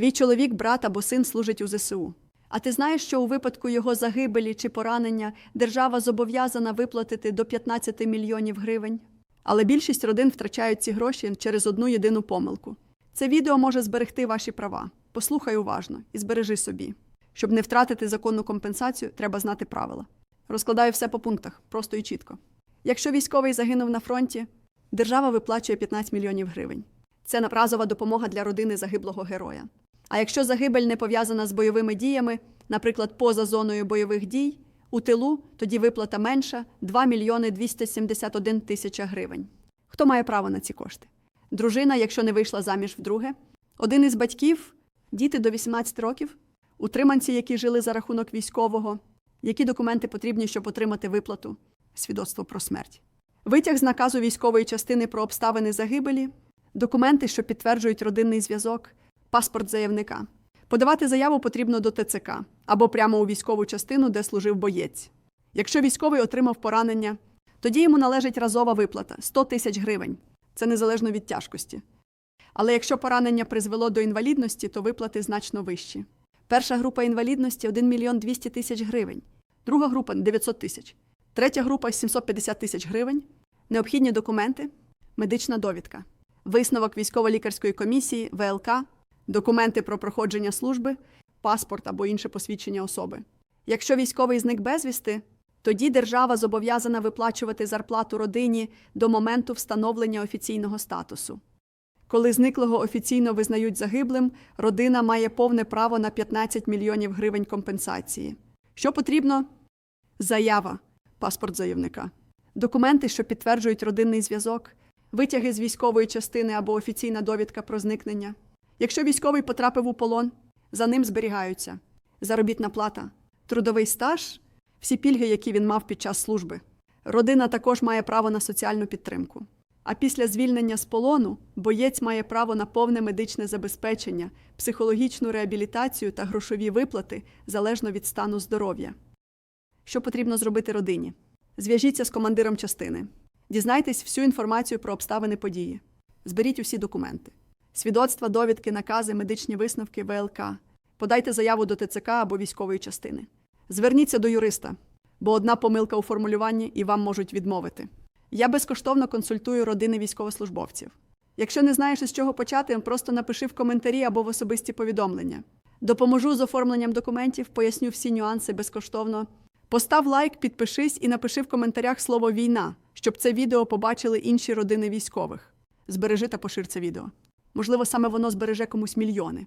Твій чоловік, брат або син служить у ЗСУ. А ти знаєш, що у випадку його загибелі чи поранення держава зобов'язана виплатити до 15 мільйонів гривень? Але більшість родин втрачають ці гроші через одну єдину помилку. Це відео може зберегти ваші права. Послухай уважно і збережи собі. Щоб не втратити законну компенсацію, треба знати правила. Розкладаю все по пунктах, просто і чітко. Якщо військовий загинув на фронті, держава виплачує 15 мільйонів гривень. Це разова допомога для родини загиблого героя. А якщо загибель не пов'язана з бойовими діями, наприклад, поза зоною бойових дій, у тилу, тоді виплата менша 2 мільйони 271 тисяча гривень. Хто має право на ці кошти? Дружина, якщо не вийшла заміж вдруге, один із батьків, діти до 18 років, утриманці, які жили за рахунок військового, які документи потрібні, щоб отримати виплату, свідоцтво про смерть. Витяг з наказу військової частини про обставини загибелі, документи, що підтверджують родинний зв'язок, паспорт заявника. Подавати заяву потрібно до ТЦК або прямо у військову частину, де служив боєць. Якщо військовий отримав поранення, тоді йому належить разова виплата 100 тисяч гривень. Це незалежно від тяжкості. Але якщо поранення призвело до інвалідності, то виплати значно вищі. Перша група інвалідності 1 мільйон 200 тисяч гривень, друга група 900 тисяч, третя група 750 тисяч гривень, необхідні документи, медична довідка, висновок військово-лікарської комісії, ВЛК, документи про проходження служби, паспорт або інше посвідчення особи. Якщо військовий зник безвісти, тоді держава зобов'язана виплачувати зарплату родині до моменту встановлення офіційного статусу. Коли зниклого офіційно визнають загиблим, родина має повне право на 15 мільйонів гривень компенсації. Що потрібно? Заява, паспорт заявника, документи, що підтверджують родинний зв'язок, витяги з військової частини або офіційна довідка про зникнення. Якщо військовий потрапив у полон, за ним зберігаються заробітна плата, трудовий стаж, всі пільги, які він мав під час служби. Родина також має право на соціальну підтримку. А після звільнення з полону боєць має право на повне медичне забезпечення, психологічну реабілітацію та грошові виплати залежно від стану здоров'я. Що потрібно зробити родині? Зв'яжіться з командиром частини. Дізнайтесь всю інформацію про обставини події. Зберіть усі документи. Свідоцтва, довідки, накази, медичні висновки, ВЛК. Подайте заяву до ТЦК або військової частини. Зверніться до юриста, бо одна помилка у формулюванні і вам можуть відмовити. Я безкоштовно консультую родини військовослужбовців. Якщо не знаєш, із чого почати, просто напиши в коментарі або в особисті повідомлення. Допоможу з оформленням документів, поясню всі нюанси безкоштовно. Постав лайк, підпишись і напиши в коментарях слово війна, щоб це відео побачили інші родини військових. Збережи та пошир це відео. Можливо, саме воно збереже комусь мільйони.